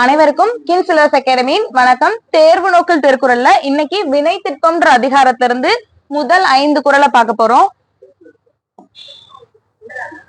அனைவருக்கும் king chillers அகாடமியின் வணக்கம். தேர்வு நோக்கில் திருக்குறள்ல இன்னைக்கு வினை திட்பம்ன்ற அதிகாரத்திலிருந்து முதல் ஐந்து குறளை பார்க்க போறோம்.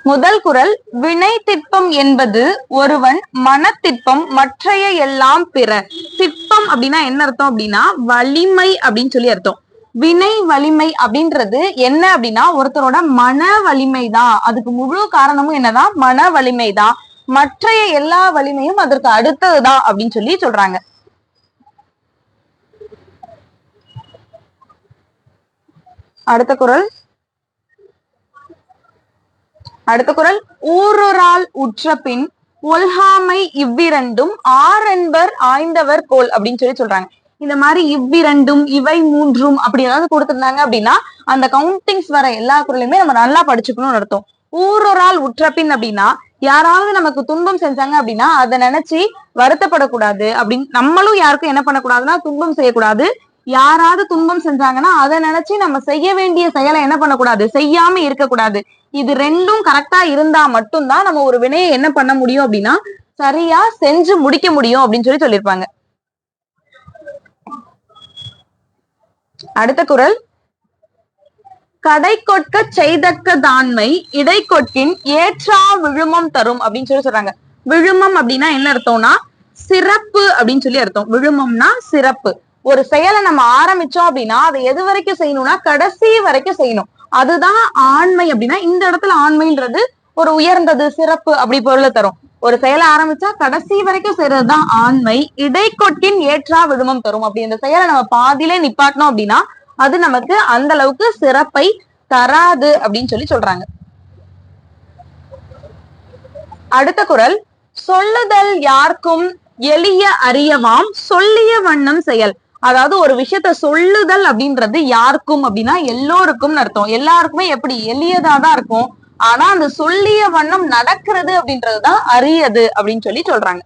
முதல் குறள் வினை திட்பம் என்பது ஒருவன் மனத்திற்பம் மற்றைய எல்லாம் பிற. திட்பம் அப்படின்னா என்ன அர்த்தம் அப்படின்னா வலிமை அப்படின்னு சொல்லி அர்த்தம். வினை வலிமை அப்படின்றது என்ன அப்படின்னா ஒருத்தரோட மன வலிமை தான் அதுக்கு முழு காரணமும் என்னதான்? மன வலிமை தான் மற்றைய எல்லா வலிமையும் அதற்கு அடுத்ததுதான் அப்படின்னு சொல்லி சொல்றாங்க. அடுத்த குரல். அடுத்த குரல். ஊரொரால் உற்ற பின் ஒல்ஹாமை இவ்விரண்டும் ஆரென்பர் ஆய்ந்தவர் கோல் அப்படின்னு சொல்லி சொல்றாங்க. இந்த மாதிரி இவ்விரண்டும் இவை மூன்றும் அப்படி ஏதாவது கொடுத்திருந்தாங்க அப்படின்னா அந்த கவுண்டிங்ஸ் வர எல்லா குரலையுமே நம்ம நல்லா படிச்சுக்கணும்னு அர்த்தம். ஊரொரால் உற்றப்பின் அப்படின்னா யாராவது நமக்கு துன்பம் செஞ்சாங்க அப்படின்னா அதை நினைச்சு வருத்தப்படக்கூடாது அப்படின்னு நம்மளும் யாருக்கும் என்ன பண்ணக்கூடாதுன்னா துன்பம் செய்யக்கூடாது. யாராவது துன்பம் செஞ்சாங்கன்னா அதை நினைச்சு நம்ம செய்ய வேண்டிய செயலை என்ன பண்ணக்கூடாது? செய்யாம இருக்கக்கூடாது. இது ரெண்டும் கரெக்டா இருந்தா மட்டும்தான் நம்ம ஒரு வினையை என்ன பண்ண முடியும் அப்படின்னா சரியா செஞ்சு முடிக்க முடியும் அப்படின்னு சொல்லி சொல்லியிருப்பாங்க. அடுத்த குரல். கடை கொட்க செய்தக்க தாண்மை இடை கொட்டின் ஏற்றா விழுமம் தரும் அப்படின்னு சொல்லி சொல்றாங்க. விழுமம் அப்படின்னா என்ன அர்த்தம்னா சிறப்பு அப்படின்னு சொல்லி அர்த்தம். விழுமம்னா சிறப்பு. ஒரு செயலை நம்ம ஆரம்பிச்சோம் அப்படின்னா அதை எது வரைக்கும் செய்யணும்னா கடைசி வரைக்கும் செய்யணும். அதுதான் ஆண்மை அப்படின்னா இந்த இடத்துல ஆண்மைன்றது ஒரு உயர்ந்தது சிறப்பு அப்படி பொருளை தரும். ஒரு செயலை ஆரம்பிச்சா கடைசி வரைக்கும் செய்யறதுதான் ஆண்மை. இடைக்கொட்டின் ஏற்றா விழுமம் தரும். அப்படி இந்த செயலை நம்ம பாதியிலே நிப்பாட்டினோம் அப்படின்னா அது நமக்கு அந்த அளவுக்கு சிறப்பை தராது அப்படின்னு சொல்லி சொல்றாங்க. அடுத்த குரல் சொல்லுதல் யாருக்கும் எளிய அறியவாம் சொல்லிய வண்ணம் செயல். அதாவது ஒரு விஷயத்த சொல்லுதல் அப்படின்றது யாருக்கும் அப்படின்னா எல்லோருக்கும் அர்த்தம். எல்லாருக்குமே எப்படி? எளியதாதான் இருக்கும். ஆனா அந்த சொல்லிய வண்ணம் நடக்கிறது அப்படின்றதுதான் அரியது அப்படின்னு சொல்லி சொல்றாங்க.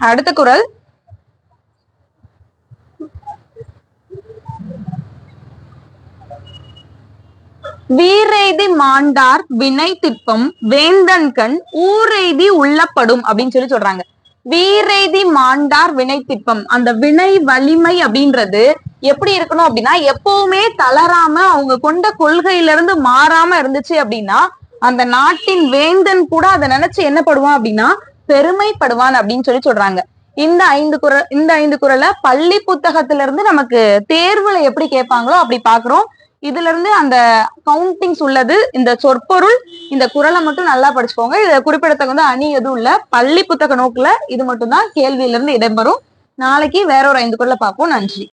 அடுத்த குரல் வீரெய்தி மாண்டார் வினை திட்பம் வேந்தன்கண் ஊரெய்தி உள்ளப்படும் அப்படின்னு சொல்லி சொல்றாங்க. வீரெய்தி மாண்டார் வினை திட்பம் அந்த வினை வலிமை அப்படின்றது எப்படி இருக்கணும் அப்படின்னா எப்பவுமே தளராம அவங்க கொண்ட கொள்கையில இருந்து மாறாம இருந்துச்சு அப்படின்னா அந்த நாட்டின் வேந்தன் கூட அதை நினைச்சு என்ன படுவான் அப்படின்னா பெருமைப்படுவான் அப்படின்னு சொல்லி சொல்றாங்க. இந்த ஐந்து குரல் இந்த ஐந்து குரலை பள்ளி புத்தகத்துல இருந்து நமக்கு தேர்வுல எப்படி கேட்பாங்களோ அப்படி பாக்குறோம் இதுல இருந்து அந்த கவுண்டிங்ஸ் உள்ளது இந்த சொற்பொருள் இந்த குரலை மட்டும் நல்லா படிச்சுக்கோங்க. இதை குறிப்பிடத்தக்க அணி எதுவும் இல்ல. பள்ளி புத்தக நோக்குல இது மட்டும் தான் கேள்வியில இருந்து இடம்பெறும். நாளைக்கு வேற ஒரு ஐந்து குரலை பார்ப்போம். நன்றி.